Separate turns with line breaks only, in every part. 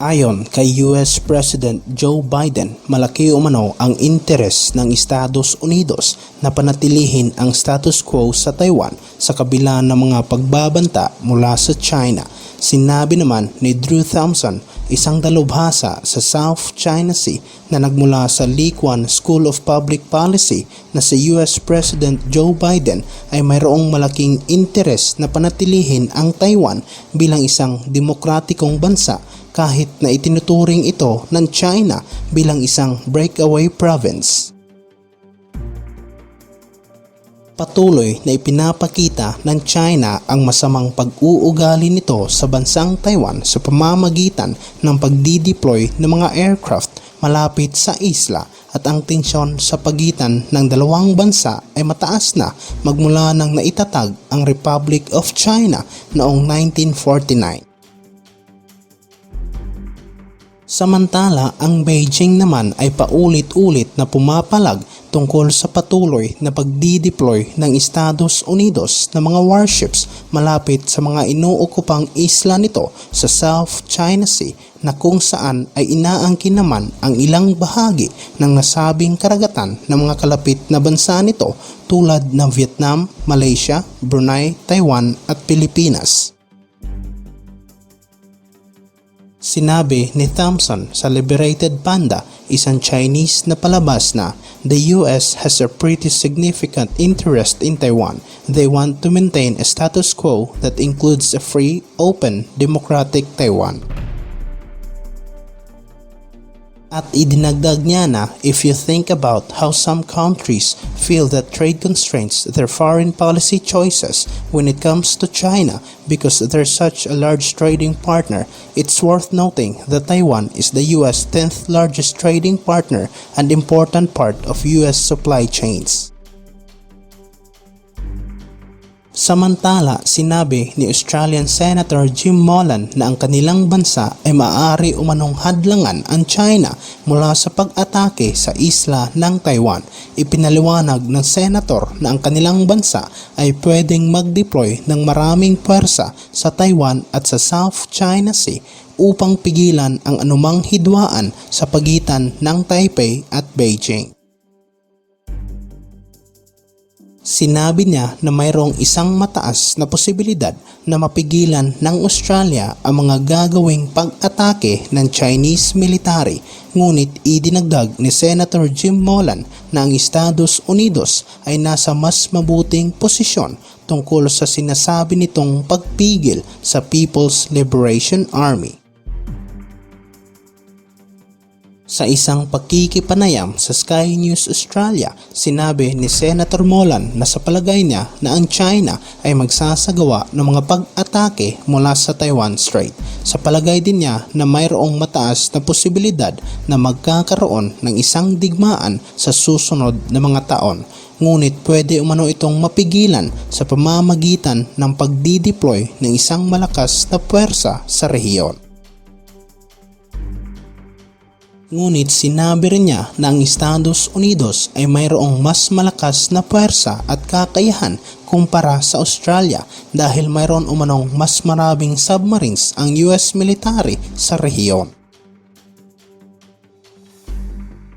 Ayon kay US President Joe Biden, malaki umano ang interes ng Estados Unidos na panatilihin ang status quo sa Taiwan sa kabila ng mga pagbabanta mula sa China. Sinabi naman ni Drew Thompson, isang dalubhasa sa South China Sea na nagmula sa Lee Kuan School of Public Policy na si US President Joe Biden ay mayroong malaking interes na panatilihin ang Taiwan bilang isang demokratikong bansa kahit na itinuturing ito ng China bilang isang breakaway province. Patuloy na ipinapakita ng China ang masamang pag-uugali nito sa bansang Taiwan sa pamamagitan ng pagdideploy ng mga aircraft malapit sa isla at ang tensyon sa pagitan ng dalawang bansa ay mataas na magmula nang naitatag ang Republic of China noong 1949. Samantala, ang Beijing naman ay paulit-ulit na pumapalag tungkol sa patuloy na pagdideploy ng Estados Unidos ng mga warships malapit sa mga inuukupang isla nito sa South China Sea na kung saan ay inaangkin naman ang ilang bahagi ng nasabing karagatan ng mga kalapit na bansa nito tulad ng Vietnam, Malaysia, Brunei, Taiwan at Pilipinas. Sinabi ni Thompson sa Liberated Panda, isang Chinese na palabas na the US has a pretty significant interest in Taiwan. They want to maintain a status quo that includes a free, open, democratic Taiwan. At idinagdag niya na if you think about how some countries feel that trade constraints their foreign policy choices when it comes to China because they're such a large trading partner, it's worth noting that Taiwan is the US 10th largest trading partner and important part of US supply chains. Samantala, sinabi ni Australian Senator Jim Molan na ang kanilang bansa ay maaari umanong hadlangan ang China mula sa pag-atake sa isla ng Taiwan. Ipinaliwanag ng senator na ang kanilang bansa ay pwedeng mag-deploy ng maraming pwersa sa Taiwan at sa South China Sea upang pigilan ang anumang hidwaan sa pagitan ng Taipei at Beijing. Sinabi niya na mayroong isang mataas na posibilidad na mapigilan ng Australia ang mga gagawing pag-atake ng Chinese military ngunit idinagdag ni Senator Jim Molan na ang Estados Unidos ay nasa mas mabuting posisyon tungkol sa sinasabi nitong pagpigil sa People's Liberation Army. Sa isang pakikipanayam sa Sky News Australia, sinabi ni Senator Molan na sa palagay niya na ang China ay magsasagawa ng mga pag-atake mula sa Taiwan Strait. Sa palagay din niya na mayroong mataas na posibilidad na magkakaroon ng isang digmaan sa susunod na mga taon. Ngunit pwede umano itong mapigilan sa pamamagitan ng pagdideploy ng isang malakas na puwersa sa rehiyon. Ngunit sinabi rin niya na ang Estados Unidos ay mayroong mas malakas na puwersa at kakayahan kumpara sa Australia dahil mayroon umanong mas maraming submarines ang US military sa rehiyon.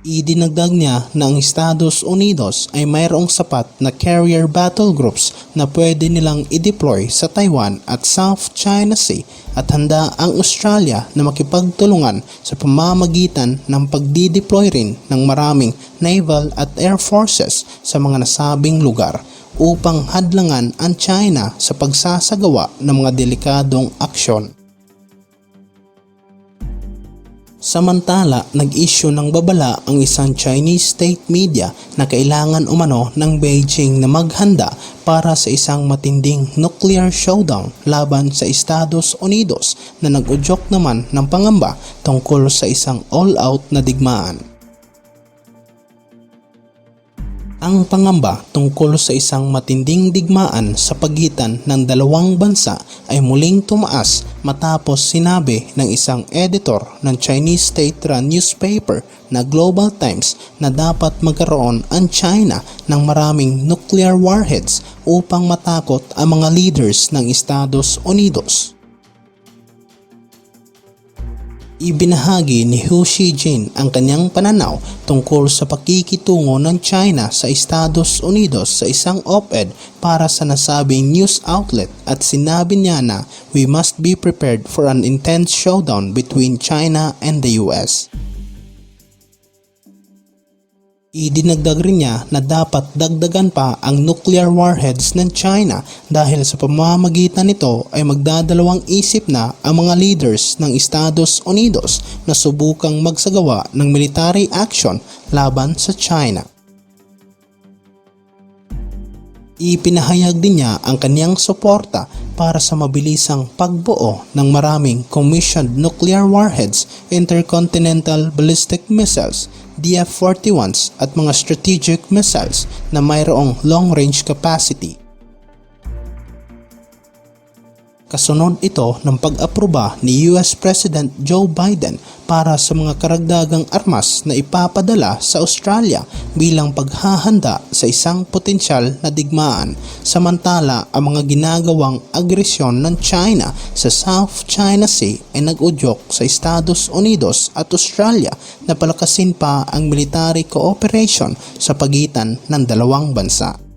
Idinagdag niya na ang Estados Unidos ay mayroong sapat na carrier battle groups na pwede nilang i-deploy sa Taiwan at South China Sea at handa ang Australia na makipagtulungan sa pamamagitan ng pagdideploy rin ng maraming naval at air forces sa mga nasabing lugar upang hadlangan ang China sa pagsasagawa ng mga delikadong aksyon. Samantala, nag-issue ng babala ang isang Chinese state media na kailangan umano ng Beijing na maghanda para sa isang matinding nuclear showdown laban sa Estados Unidos na nag-udyok naman ng pangamba tungkol sa isang all-out na digmaan. Ang pangamba tungkol sa isang matinding digmaan sa pagitan ng dalawang bansa ay muling tumaas matapos sinabi ng isang editor ng Chinese state-run newspaper na Global Times na dapat magkaroon ang China ng maraming nuclear warheads upang matakot ang mga leaders ng Estados Unidos. Ibinahagi ni Hu Xijin ang kanyang pananaw tungkol sa pakikitungo ng China sa Estados Unidos sa isang op-ed para sa nasabing news outlet at sinabi niya na we must be prepared for an intense showdown between China and the US. Idinagdag rin niya na dapat dagdagan pa ang nuclear warheads ng China dahil sa pamamagitan nito ay magdadalawang isip na ang mga leaders ng Estados Unidos na subukang magsagawa ng military action laban sa China. Ipinahayag din niya ang kanyang suporta para sa mabilisang pagbuo ng maraming commissioned nuclear warheads, intercontinental ballistic missiles, DF-41s at mga strategic missiles na mayroong long-range capacity. Kasunod ito ng pag-aproba ni US President Joe Biden para sa mga karagdagang armas na ipapadala sa Australia bilang paghahanda sa isang potensyal na digmaan samantala ang mga ginagawang agresyon ng China sa South China Sea ay nag-udyok sa Estados Unidos at Australia na palakasin pa ang military cooperation sa pagitan ng dalawang bansa.